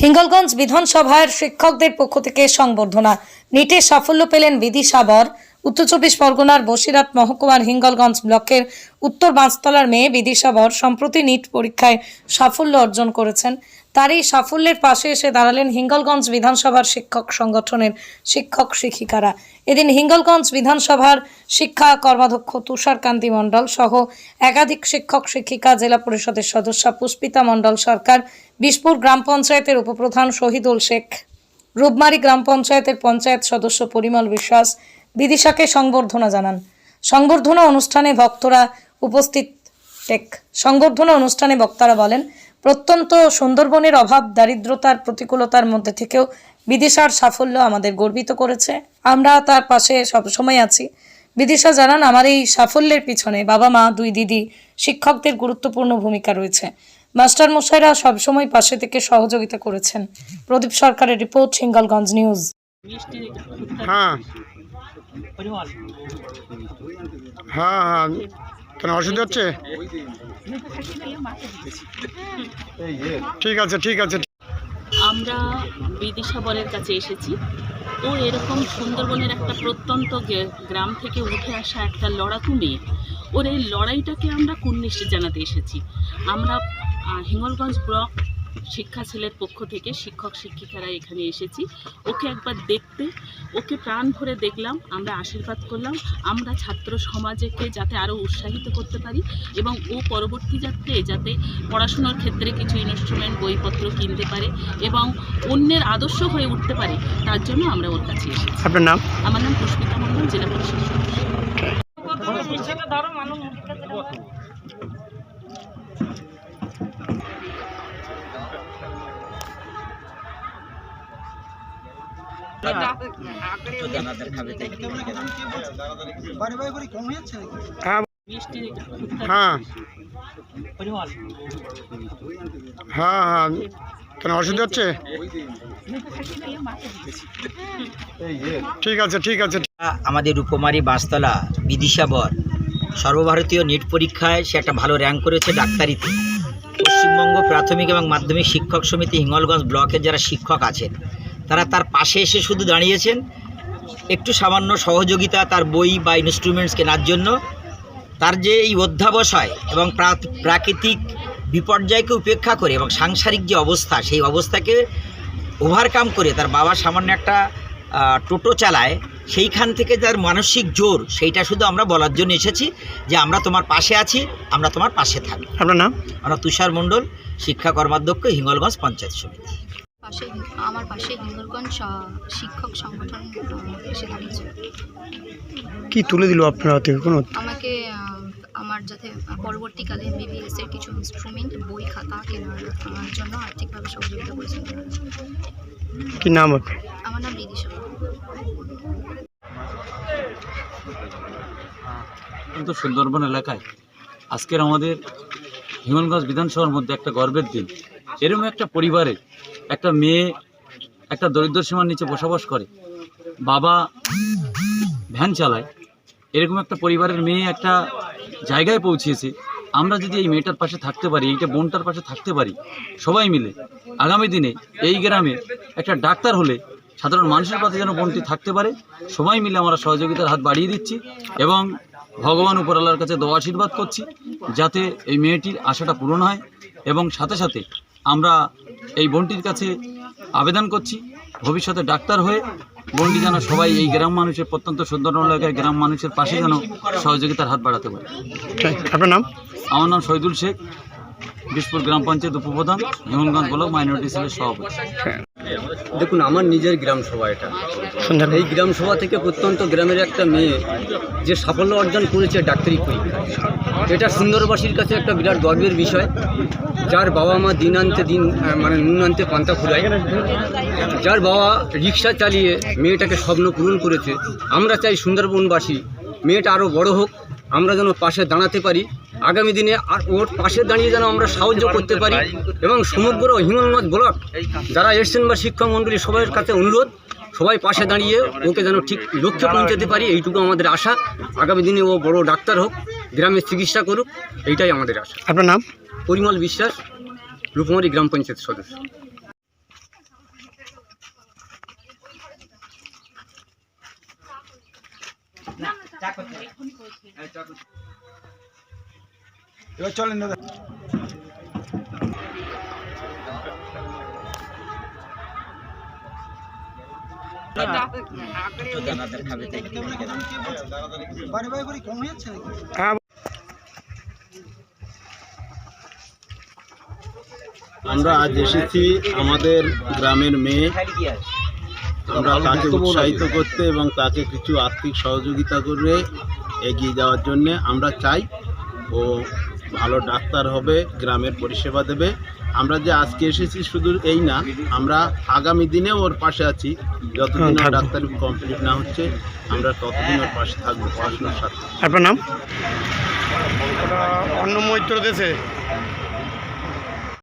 হিঙ্গলগঞ্জ বিধানসভার শিক্ষকদের পক্ষ থেকে সংবর্ধনা। নিটে সাফল্য পেলেন বিদিশা বর উত্তর চব্বিশ পরগনার বসিরহাট মহকুমার হিঙ্গলগঞ্জ ব্লকের উত্তর বাঁশতলার মেয়ে বিদিশা বর সম্প্রতি নিট পরীক্ষায় সাফল্য অর্জন করেছেন। তার এই সাফল্যের পাশে এসে দাঁড়ালেন হিঙ্গলগঞ্জ বিধানসভার শিক্ষক সংগঠনের শিক্ষক শিক্ষিকারা। এদিন হিঙ্গলগঞ্জ বিধানসভার শিক্ষা কর্মাধ্যক্ষ তুষার কান্তি মণ্ডল সহ একাধিক শিক্ষক শিক্ষিকা জেলা পরিষদের সদস্য পুষ্পিতা মণ্ডল সরকার বিশপুর গ্রাম পঞ্চায়েতের উপপ্রধান শহীদুল শেখ, রূপমারি গ্রাম পঞ্চায়েতের পঞ্চায়েত সদস্য পরিমল বিশ্বাস বিদিশাকে সংবর্ধনা জানান। সংবর্ধনা অনুষ্ঠানে ভক্তরা উপস্থিত টেক। সংবর্ধনা অনুষ্ঠানে বক্তারা বলেন, প্রত্যন্ত সুন্দরবনের অভাব, দারিদ্রতার প্রতিকূলতার মধ্যে থেকেও বিদিশার সাফল্য আমাদের গর্বিত করেছে। আমরা তার পাশে সবসময় আছি। বিদিশা জানান, আমার এই সাফল্যের পিছনে বাবা মা, দুই দিদি, শিক্ষকদের গুরুত্বপূর্ণ ভূমিকা রয়েছে। মাস্টার মশাইরা সবসময় পাশে থেকে সহযোগিতা করেছেন। প্রদীপ সরকারের রিপোর্ট, সিঙ্গালগঞ্জ নিউজ। হ্যাঁ। হ্যাঁ হ্যাঁ। কেন অসুবিধা হচ্ছে? ঠিক আছে ঠিক আছে। আমরা বিদিশা বরের কাছে এসেছি। ও এরকম সুন্দরবনের একটা প্রত্যন্ত গ্রাম থেকে উঠে আসা একটা লড়াকু মেয়ে। ওর এই লড়াইটাকে আমরা কুর্নিশ জানাতে এসেছি। আমরা হিঙ্গলগঞ্জ ব্লক শিক্ষা সেলের পক্ষ থেকে শিক্ষক শিক্ষিকারা এখানে এসেছি। ওকে একবার দেখতে ওকে প্রাণ ভরে দেখলাম আমরা আশীর্বাদ করলাম আমরা ছাত্র সমাজকে যাতে আরও উৎসাহিত করতে পারি এবং ও পরবর্তী যাত্রে যাতে পড়াশুনোর ক্ষেত্রে কিছু ইনস্ট্রুমেন্ট বইপত্র কিনতে পারে এবং অন্যের আদর্শ হয়ে উঠতে পারে তার জন্য আমরা ওর কাছে এসেছি। আপনার নাম? আমার নাম পুষ্পিতা মণ্ডল জেলা পরিষদ সদস্য। হ্যাঁ হ্যাঁ হ্যাঁ হ্যাঁ। কেন অসুবিধা হচ্ছে ঠিক আছে ঠিক আছে। আমাদের রূপমারি বাসতলা বিদিশা বর সর্বভারতীয় নিট পরীক্ষায় সে একটা ভালো র্যাঙ্ক করেছে ডাক্তারিতে। পশ্চিমবঙ্গ প্রাথমিক এবং মাধ্যমিক শিক্ষক সমিতি হিঙ্গলগঞ্জ ব্লকের যারা শিক্ষক আছেন তারা তার পাশে এসে শুধু দাঁড়িয়েছেন। একটু সামান্য সহযোগিতা তার বই বা ইনস্ট্রুমেন্টস কেনার জন্য। তার যে এই অধ্যাবসায় এবং প্রাকৃতিক বিপর্যয়কে উপেক্ষা করে এবং সাংসারিক যে অবস্থা সেই অবস্থাকে ওভারকাম করে তার বাবা সামান্য একটা টোটো চালায় সেইখান থেকে তার মানসিক জোর সেইটা শুধু আমরা বলার জন্য এসেছি যে আমরা তোমার পাশে আছি আমরা তোমার পাশে থাকি আপনার নাম? আমরা তুষার মণ্ডল শিক্ষা কর্মাধ্যক্ষ হিঙ্গলগঞ্জ পঞ্চায়েত সমিতি। পাশে আমার পাশে হিঙ্গলগঞ্জ শিক্ষক সংগঠন এসে দাঁড়িয়েছে কি তুলে দিল আপনার হাতে কোনো আমাকে আমার যাতে পরবর্তীকালে বিবিএস এর কিছু ইনস্ট্রুমেন্ট বই খাতা কেনার জন্য আর্থিকভাবে সহযোগিতা করেছেন কি নাম আপনার? আমার নাম বিদিশা কিন্তু সুন্দরবন এলাকায় আজকের আমাদের হিমনগঞ্জ বিধানসভার মধ্যে একটা গর্বের দিন। এরকম একটা পরিবারে একটা মেয়ে একটা দরিদ্র সীমার নিচে বসবাস করে, বাবা ভ্যান চালায়, এরকম একটা পরিবারের মেয়ে একটা জায়গায় পৌঁছিয়েছে আমরা যদি এই মেয়েটার পাশে থাকতে পারি এইটা বোনটার পাশে থাকতে পারি, সবাই মিলে আগামী দিনে এই গ্রামে একটা ডাক্তার হলে সাধারণ মানুষের পাশে যেন বোনটি থাকতে পারে, সবাই মিলে আমরা সহযোগিতার হাত বাড়িয়ে দিচ্ছি এবং ভগবান উপরালার কাছে দোয়া আশীর্বাদ করছি, যাতে এই মেয়েটির আশাটা পূরণ হয় এবং সাথে সাথে আমরা এই বোনটির কাছে আবেদন করছি। ভবিষ্যতে ডাক্তার হয়ে বোনটি যেন সবাই এই গ্রাম মানুষের প্রত্যন্ত সুন্দর এলাকায় গ্রাম মানুষের পাশে যেন সহযোগিতার হাত বাড়াতে পারে। আপনার নাম? আমার নাম শহীদুল শেখ বিশপুর গ্রাম পঞ্চায়েত উপপ্রধান হেমনগঞ্জ ব্লক মাইনরিটি সেলের সভাপতি। দেখুন আমার নিজের গ্রাম সভা এটা। এই গ্রাম সভা থেকে প্রত্যন্ত গ্রামের একটা মেয়ে যে সাফল্য অর্জন করেছে ডাক্তারি পরীক্ষায়। এটা সুন্দরবাসীর কাছে একটা বিরাট গর্বের বিষয় যার বাবা মা দিন আনতে দিন মানে নুন আনতে পান্তা ফুরায়। যার বাবা রিক্সা চালিয়ে মেয়েটাকে স্বপ্ন পূরণ করেছে। আমরা চাই সুন্দরবনবাসী মেয়েটা আরও বড় হোক আমরা যেন পাশে দাঁড়াতে পারি। আগামী দিনে আর ওর পাশে দাঁড়িয়ে যেন আমরা সাহায্য করতে পারি এবং সমগ্র হিমন্মত ব্লক যারা এসছেন বা শিক্ষামণ্ডলী সবার কাছে অনুরোধ সবাই পাশে দাঁড়িয়ে ওকে যেন ঠিক লক্ষ্যে পৌঁছাতে পারি এইটুকু আমাদের আশা। আগামী দিনে ও বড় ডাক্তার হোক গ্রামে চিকিৎসা করুক এইটাই আমাদের আশা। আপনার নাম? পরিমল বিশ্বাস রূপমারী গ্রাম পঞ্চায়েত সদস্য। না এবার চলেন দাদা। আমরা আজ এসেছি আমাদের গ্রামের মেয়ে। আমরা তাকে উৎসাহিত করতে এবং তাকে কিছু আর্থিক সহযোগিতা করে এগিয়ে যাওয়ার জন্য আমরা চাই। ও ভালো ডাক্তার হবে গ্রামের পরিষেবা দেবে। আমরা যে আজকে এসেছি শুধু এই না আমরা আগামী দিনে ওর পাশে আছি। যতদিন ওর ডাক্তারি কমপ্লিট না হচ্ছে আমরা ততদিন ওর পাশে থাকব। পড়াশোনার সাথে। আপনার নাম? অন্য অন্ন মৈত্র দেশে।